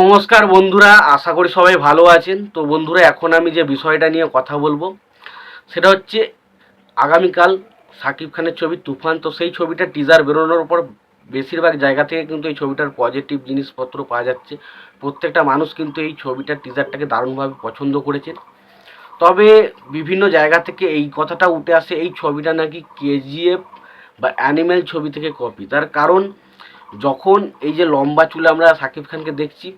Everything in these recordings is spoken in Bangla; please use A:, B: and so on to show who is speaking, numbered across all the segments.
A: নমস্কার বন্ধুরা, আশা করি সবাই ভালো আছেন। তো বন্ধুরা, এখন আমি যে বিষয়টা নিয়ে কথা বলব, সেটা হচ্ছে আগামীকাল সাকিব খানের ছবি তুফান। তো সেই ছবিটা টিজার বেরোনোর পর বেশিরভাগ জায়গা থেকে কিন্তু এই ছবিটার পজিটিভ জিনিসপত্র পাওয়া যাচ্ছে। প্রত্যেকটা মানুষ কিন্তু এই ছবিটার টিজারটাকে দারুণভাবে পছন্দ করেছে তবে বিভিন্ন জায়গা থেকে এই কথাটা উঠে আসে, এই ছবিটা নাকি কেজিএফ বা অ্যানিমেল ছবি থেকে কপি তার কারণ, যখন এই যে লম্বা চুলে আমরা সাকিব খানকে দেখছি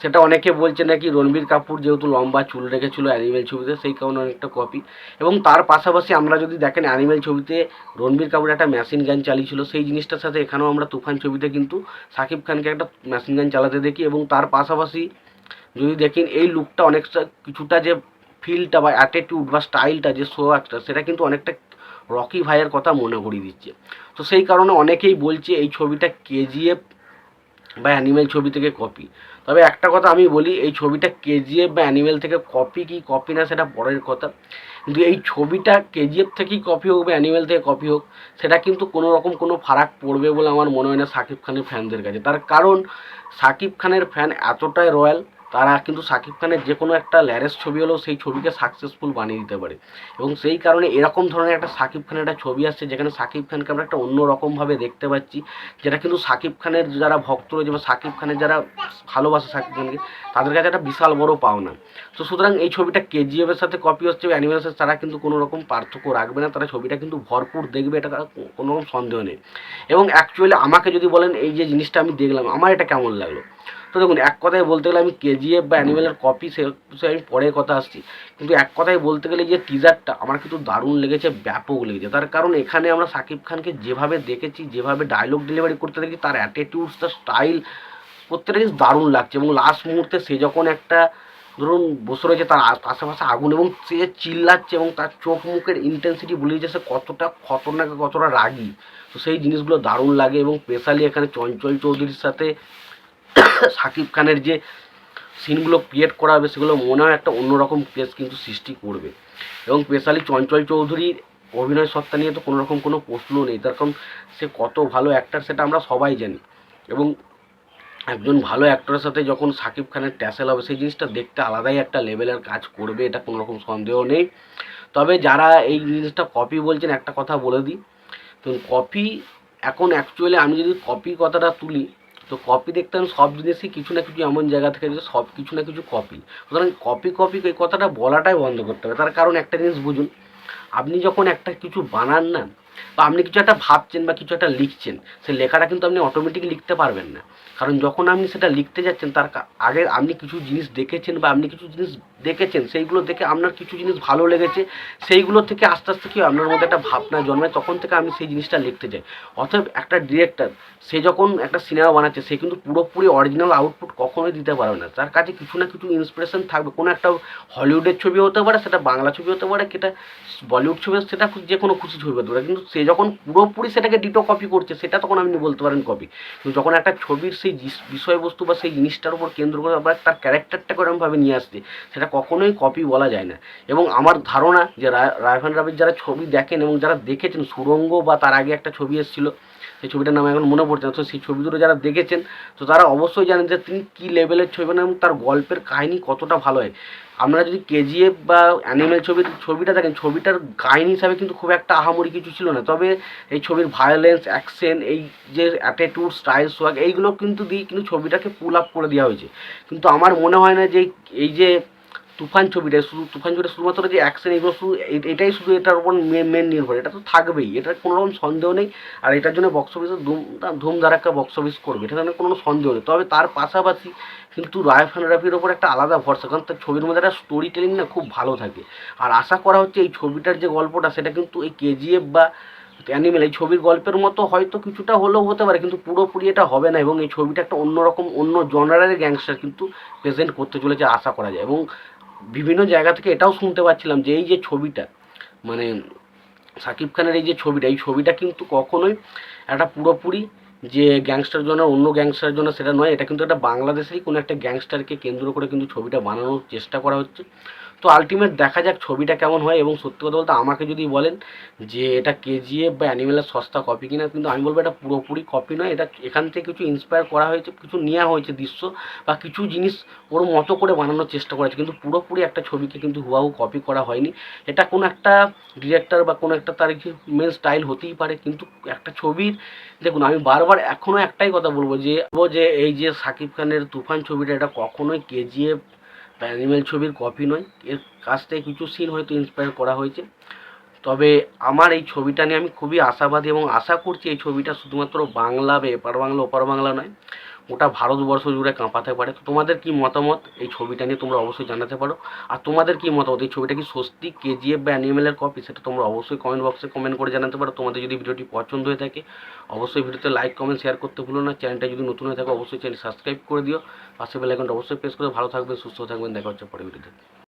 A: সেটা অনেকে বলছে নাকি রণবীর কাপুর যেহেতু লম্বা চুল রেখেছিল অ্যানিমেল ছবিতে, সেই কারণে অনেকটা কপি এবং তার পাশাপাশি আমরা যদি দেখেন অ্যানিমেল ছবিতে রণবীর কাপুর একটা মেশিন গান চালিয়েছিল, সেই জিনিসটার সাথে এখানেও আমরা তুফান ছবিতে কিন্তু সাকিব খানকে একটা মেশিন গান চালাতে দেখি। এবং তার পাশাপাশি যদি দেখেন, এই লুকটা অনেকটা কিছুটা যে ফিলটা বা অ্যাটিটিউড বা স্টাইলটা যে শো একটা সেটা কিন্তু অনেকটা রকি ভাইয়ের কথা মনে করিয়ে দিচ্ছে। তো সেই কারণে অনেকেই বলছে এই ছবিটা কেজিএফ বা অ্যানিমেল ছবি থেকে কপি তবে একটা কথা আমি বলি, এই ছবিটা কেজিএফ বা অ্যানিমেল থেকে কপি কি কপি না সেটা পরের কথা। কিন্তু এই ছবিটা কেজিএফ থেকেই কপি হোক বা অ্যানিমেল থেকে কপি হোক, সেটা কিন্তু কোনো রকম কোনো ফারাক পড়বে বলে আমার মনে হয় না সাকিব খানের ফ্যানদের কাছে। তার কারণ, সাকিব খানের ফ্যান এতটাই রয়্যাল তারা কিন্তু সাকিব খানের যে কোনো একটা ল্যারেস ছবি হলেও সেই ছবিকে সাকসেসফুল বানিয়ে দিতে পারে। এবং সেই কারণে এরকম ধরনের একটা সাকিব খানের একটা ছবি আসছে, যেখানে সাকিব খানকে আমরা একটা অন্য রকমভাবে দেখতে পাচ্ছি, যেটা কিন্তু সাকিব খানের যারা ভক্ত রয়েছে বা সাকিব খানের যারা ভালোবাসে সাকিব খানকে, তাদের কাছে একটা বিশাল বড় পাওনা। তো সুতরাং এই ছবিটা কেজিএফের সাথে কপি হচ্ছে অ্যানিমেশন তারা কিন্তু কোনো রকম পার্থক্য রাখবে না, তারা ছবিটা কিন্তু ভরপুর দেখবে, এটা কোনো রকম সন্দেহ নেই। এবং অ্যাকচুয়ালি আমাকে যদি বলেন, এই যে জিনিসটা আমি দেখলাম, আমার এটা কেমন লাগল? তো দেখুন, এক কথায় বলতে গেলে আমি কেজিএফ বা অ্যানিমেলের কপি সে আমি পরে কথা আসছি। কিন্তু এক কথায় বলতে গেলে যে টিজারটা আমার কিন্তু দারুণ লেগেছে, ব্যাপক লেগেছে। তার কারণ এখানে আমরা সাকিব খানকে যেভাবে দেখেছি, যেভাবে ডায়লগ ডেলিভারি করতে দেখি তার অ্যাটিটিউডস তার স্টাইল প্রত্যেকটা জিনিস দারুণ লাগছে। এবং লাস্ট মুহূর্তে সে যখন একটা, ধরুন, বসে রয়েছে, তার আশেপাশে আগুন, এবং সে চিল্লাচ্ছে, এবং তার চোখ মুখের ইন্টেন্সিটি বলে সে কতটা খতরনাক, কতটা রাগী। তো সেই জিনিসগুলো দারুণ লাগে, এবং স্পেশালি এখানে চঞ্চল চৌধুরীর সাথে সাকিব খানের যে সিনগুলো ক্রিয়েট করা হবে সেগুলো মনে হয় একটা অন্যরকম পেস কিন্তু সৃষ্টি করবে। এবং স্পেশালি চঞ্চল চৌধুরীর অভিনয় সত্তা নিয়ে তো কোনো রকম কোনো প্রশ্ন নেই। তার কারণ সে কত ভালো অ্যাক্টার সেটা আমরা সবাই জানি। এবং একজন ভালো অ্যাক্টরের সাথে যখন সাকিব খানের ট্যাসেল হবে, সেই জিনিসটা দেখতে আলাদাই একটা লেভেলের কাজ করবে, এটা কোনো রকম সন্দেহ নেই। তবে যারা এই জিনিসটা কপি বলছেন, একটা কথা বলে দিই। তো কপি এখন অ্যাকচুয়ালি আমি যদি কপি কথাটা তুলি তো কপি দেখতাম সব জিনিসই কিছু না কিছু এমন জায়গা থেকে যে সব কিছু না কিছু কপি সুতরাং কপি কপি এই কথাটা বলাটাই বন্ধ করতে হবে। তার কারণ একটা জিনিস বুঝুন, আপনি যখন একটা কিছু বানান না, বা আপনি কিছু একটা ভাবছেন বা কিছু একটা লিখছেন, সেই লেখাটা কিন্তু আপনি অটোমেটিক লিখতে পারবেন না। কারণ যখন আপনি সেটা লিখতে যাচ্ছেন, তার আগে আপনি কিছু জিনিস দেখেছেন বা আপনি কিছু জিনিস দেখেছেন, সেইগুলো দেখে আপনার কিছু জিনিস ভালো লেগেছে, সেইগুলো থেকে আস্তে আস্তে কি আপনার মধ্যে একটা ভাবনা জন্মায়, তখন থেকে আমি সেই জিনিসটা লিখতে যাই। অতএব একটা ডিরেক্টর সে যখন একটা সিনেমা বানাচ্ছে, সে কিন্তু পুরোপুরি অরিজিনাল আউটপুট কখনোই দিতে পারবে না। তার কাছে কিছু না কিছু ইন্সপিরেশন থাকবে, কোনো একটা হলিউডের ছবি হতে পারে, সেটা বাংলা ছবি হতে পারে, সেটা বলিউড ছবি, সেটা যে কোনো খুশি ছবি হতে পারে। কিন্তু সে যখন পুরোপুরি সেটাকে ডিটো কপি করছে, সেটা তখন আপনি বলতে পারেন কপি কিন্তু যখন একটা ছবির সেই বিষয়বস্তু বা সেই জিনিসটার উপর কেন্দ্র করে আবার তার ক্যারেক্টারটাকে ওরকমভাবে নিয়ে আসছে, সেটা কখনোই কপি বলা যায় না। এবং আমার ধারণা যে রায় রায়ভান রাবির যারা ছবি দেখেন এবং যারা দেখেছেন, সুরঙ্গ বা তার আগে একটা ছবি এসেছিল, সেই ছবিটার নাম এখন মনে পড়ছে না। তো সেই ছবি দুটো যারা দেখেছেন, তো তারা অবশ্যই জানেন যে তিনি কী লেভেলের ছবি বানান এবং তার গল্পের কাহিনী কতটা ভালো হয়। আপনারা যদি কেজিএফ বা অ্যানিমেল ছবির ছবিটা দেখেন, ছবিটার কাহিনী হিসাবে কিন্তু খুব একটা আহামরি কিছু ছিল না। তবে এই ছবির ভায়োলেন্স অ্যাকশন এই যে অ্যাটিটিউড স্টাইল সোয়াগ এইগুলো কিন্তু দিয়ে কিন্তু ছবিটাকে পুল আপ করে দেওয়া হয়েছে। কিন্তু আমার মনে হয় না যে এই যে তুফান ছবিটা শুধু তুফান ছবিটা শুধুমাত্র যে অ্যাকশন এগুলো শুধু এটাই শুধু এটার উপর মেন নির্ভর, এটা তো থাকবেই এটার কোনো রকম সন্দেহ নেই, আর এটার জন্য বক্স অফিসে ধুম ধুম ধারাক্কা বক্স অফিস করবে, এটা কোনো সন্দেহ নেই, তবে তার পাশাপাশি কিন্তু রায়ফান রাফির ওপর একটা আলাদা ভরসা, কারণ তার ছবির মধ্যে একটা স্টোরি টেলিং না খুব ভালো থাকে, আর আশা করা হচ্ছে এই ছবিটার যে গল্পটা, সেটা কিন্তু এই কেজিএফ বা অ্যানিমেল এই ছবির গল্পের মতো হয়তো কিছুটা হলেও হতে পারে, কিন্তু পুরোপুরি এটা হবে না, এবং এই ছবিটা একটা অন্যরকম, অন্য জনারের গ্যাংস্টার কিন্তু প্রেজেন্ট করতে চলেছে, আশা করা যায়, এবং বিভিন্ন জায়গা থেকে এটাও শুনতে পাচ্ছিলাম যে এই যে ছবিটা মানে সাকিব খানের এই যে ছবিটা, এই ছবিটা কিন্তু কখনোই একটা পুরোপুরি যে গ্যাংস্টার জন্য অন্য গ্যাংস্টার জন্য সেটা নয়, এটা কিন্তু একটা বাংলাদেশেরই কোনো একটা গ্যাংস্টারকে কেন্দ্র করে কিন্তু ছবিটা বানানোর চেষ্টা করা হচ্ছে। তো আলটিমেট দেখা যাক ছবিটা কেমন হয় এবং সত্যি কথা বলতে আমাকে যদি বলেন যে এটা কেজিএফ বা অ্যানিমেলের সস্তা কপি কিনা, কিন্তু আমি বলব এটা পুরোপুরি কপি নয়। এটা এখান থেকে কিছু ইন্সপায়ার করা হয়েছে, কিছু নেওয়া হয়েছে দৃশ্য বা কিছু জিনিস ওর মতো করে বানানোর চেষ্টা করেছে কিন্তু পুরোপুরি একটা ছবিকে কিন্তু হুবাহু কপি করা হয়নি। এটা কোনো একটা ডিরেক্টর বা কোনো একটা তার মেন স্টাইল হতেই পারে, কিন্তু একটা ছবির, দেখুন আমি বারবার এখনও একটাই কথা বলব যে যে এই যে সাকিব খানের তুফান ছবিটা, এটা কখনোই কেজিএফ অ্যানিমেল ছবির কপি নয়। এর কাছ থেকে কিছু সিন হয়তো ইন্সপায়ার করা হয়েছে। তবে আমার এই ছবিটা নিয়ে আমি খুবই আশাবাদী এবং আশা করছি এই ছবিটা শুধুমাত্র বাংলা বা এপার বাংলা, ওপার বাংলা নয়। ওটা ভারতবর্ষ জুড়ে কাঁপাতে পারে। তো তোমাদের কি মতামত? এই ছবিটা নিয়ে তোমরা অবশ্যই জানাতে পারো। আর তোমাদের কি মতামত? এই ছবিটা কি স্বস্তি কেজিএফ বা অ্যানিমেলের কপি সেটা তোমরা অবশ্যই কমেন্ট বক্সে কমেন্ট করে জানাতে পারো। তোমাদের যদি ভিডিওটি পছন্দ হয়ে থাকে, অবশ্যই ভিডিওতে লাইক কমেন্ট শেয়ার করতে ভুলো না। চ্যানেলটা যদি নতুন হয়ে থাকে, অবশ্যই চ্যানেল সাবস্ক্রাইব করে দিও। পাশে বেলাইকনটা অবশ্যই প্রেস করে ভালো থাকবেন, সুস্থ থাকবেন। দেখা হচ্ছে পরে ভিডিওতে